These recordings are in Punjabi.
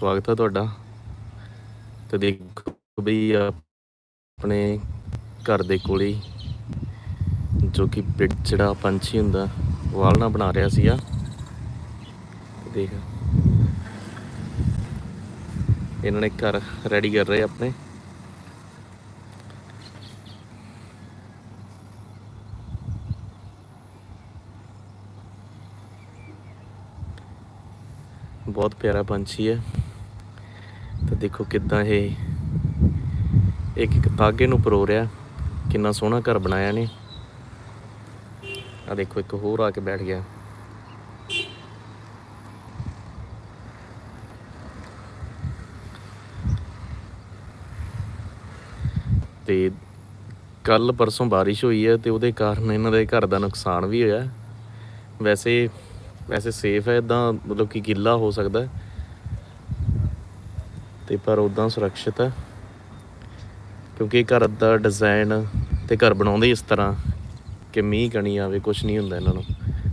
ਸਵਾਗਤ ਹੈ ਤੁਹਾਡਾ। ਤੇ ਦੇਖੋ ਬਈ ਆਪਣੇ ਘਰ ਦੇ ਕੋਲੇ ਜੋ ਕਿ ਪਿੜ ਜਿਹੜਾ ਪੰਛੀ ਹੁੰਦਾ ਵਾਲਣਾ ਬਣਾ ਰਿਹਾ ਸੀਗਾ। ਦੇਖ। ਇਹਨਾਂ ਨੇ ਘਰ ਰੈਡੀ ਕਰ ਰਹੇ ਆਪਣੇ। ਬਹੁਤ ਪਿਆਰਾ ਪੰਛੀ ਹੈ। ਦੇਖੋ ਕਿੱਦਾਂ ਇਹ ਇੱਕ ਇੱਕ ਤਾਗੇ ਨੂੰ ਪਰੋ ਰਿਹਾ। ਕਿੰਨਾ ਸੋਹਣਾ ਘਰ ਬਣਾਇਆ ਨੇ। ਆ ਦੇਖੋ, ਇੱਕ ਹੋਰ ਆ ਕੇ ਬੈਠ ਗਿਆ। ਤੇ ਕੱਲ ਪਰਸੋਂ ਬਾਰਿਸ਼ ਹੋਈ ਹੈ ਤੇ ਉਹਦੇ ਕਾਰਨ ਇਹਨਾਂ ਦੇ ਘਰ ਦਾ ਨੁਕਸਾਨ ਵੀ ਹੋਇਆ। ਵੈਸੇ ਵੈਸੇ ਸੇਫ ਹੈ ਇਦਾਂ ਮਤਲਬ ਕਿ ਗਿੱਲਾ ਹੋ ਸਕਦਾ। ਤੇ ਪਰ ਉਦਾਂ ਸੁਰੱਖਿਅਤ ਹੈ। ਕਿਉਂਕਿ ਘਰ ਦਾ ਡਿਜ਼ਾਈਨ ਤੇ ਘਰ ਬਣਾਉਂਦੇ ਇਸ ਤਰ੍ਹਾਂ ਕਿ ਮੀਂਹ ਕਣੀ ਆਵੇ ਕੁਝ ਨਹੀਂ ਹੁੰਦਾ ਇਹਨਾਂ ਨੂੰ,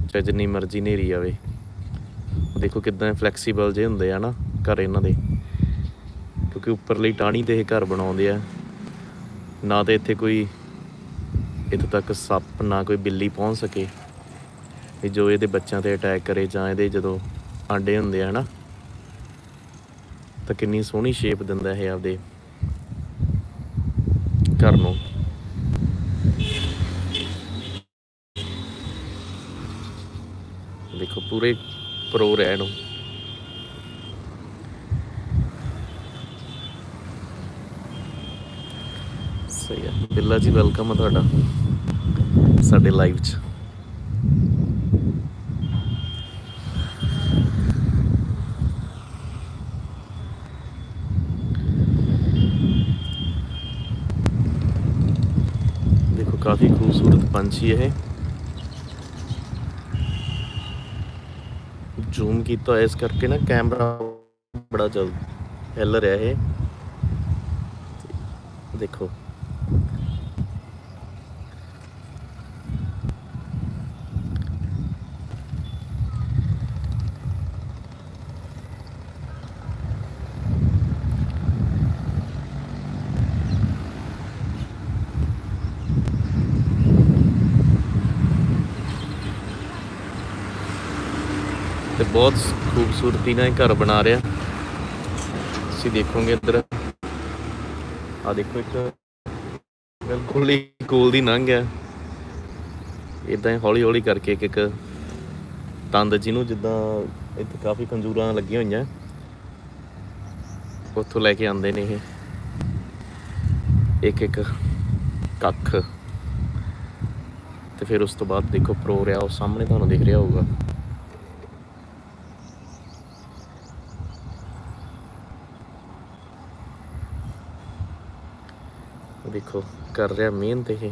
ਚਾਹੇ ਜਿੰਨੀ ਮਰਜ਼ੀ ਨੇਰੀ ਆਵੇ। ਦੇਖੋ ਕਿਦਾਂ ਫਲੈਕਸੀਬਲ ਜੇ ਹੁੰਦੇ ਆ ਨਾ ਘਰ ਇਹਨਾਂ ਦੇ। ਕਿਉਂਕਿ ਉੱਪਰਲੀ ਟਾਹਣੀ ਤੇ ਇਹ ਘਰ ਬਣਾਉਂਦੇ ਆ। ਨਾ ਤੇ ਇੱਥੇ ਕੋਈ ਇੱਥੇ ਤੱਕ ਸੱਪ, ਨਾ ਕੋਈ ਬਿੱਲੀ ਪਹੁੰਚ ਸਕੇ। ਵੀ ਜੋ ਇਹਦੇ ਬੱਚਿਆਂ ਤੇ ਅਟੈਕ ਕਰੇ ਜਾਂ ਇਹਦੇ ਜਦੋਂ ਆਂਡੇ ਹੁੰਦੇ ਆ ਨਾ ਤਾਂ ਕਿੰਨੀ ਸੋਹਣੀ ਸ਼ੇਪ ਦਿੰਦਾ ਇਹ ਆਪਦੇ ਘਰ ਨੂੰ। ਦੇਖੋ ਪੂਰੇ ਪ੍ਰੋ ਰਹਿਣ ਨੂੰ ਸਹੀ ਹੈ ਬਿੱਲਾ ਜੀ ਵੈਲਕਮ ਹੈ ਤੁਹਾਡਾ ਸਾਡੇ ਲਾਈਵ 'ਚ। ਦੇਖੋ ਕਾਫੀ ਖੂਬਸੂਰਤ ਪੰਛੀ ਇਹ ਜ਼ੂਮ ਕੀਤਾ ਹੋਇਆ ਇਸ ਕਰਕੇ ਨਾ ਕੈਮਰਾ ਬੜਾ ਚੱਲ ਹਿੱਲ ਰਿਹਾ ਇਹ ਤੇ ਬਹੁਤ ਖੂਬਸੂਰਤੀ ਨਾਲ ਘਰ ਬਣਾ ਰਿਹਾ। ਤੁਸੀਂ ਦੇਖੋਗੇ ਇੱਧਰ। ਆ ਦੇਖੋ ਇੱਕ ਬਿਲਕੁਲ ਹੀ ਕੋਲ ਦੀ ਲੰਘ ਹੈ। ਇਦਾਂ ਹੀ ਹੌਲੀ ਹੌਲੀ ਕਰਕੇ ਇੱਕ ਇੱਕ ਤੰਦ ਜਿਹਨੂੰ ਜਿੱਦਾਂ ਇੱਥੇ ਕਾਫੀ ਖੰਜੂਰਾਂ ਲੱਗੀਆਂ ਹੋਈਆਂ। ਉੱਥੋਂ ਲੈ ਕੇ ਆਉਂਦੇ ਨੇ ਇਹ। ਇੱਕ ਇੱਕ ਕੱਖ। ਤੇ ਫਿਰ ਉਸ ਤੋਂ ਬਾਅਦ ਦੇਖੋ, ਪ੍ਰੋ ਰਿਹਾ, ਉਹ ਸਾਹਮਣੇ ਤੁਹਾਨੂੰ ਦਿਖ ਰਿਹਾ ਹੋਊਗਾ। ਦੇਖੋ ਕਰ ਰਿਹਾ ਮਿਹਨਤ ਇਹ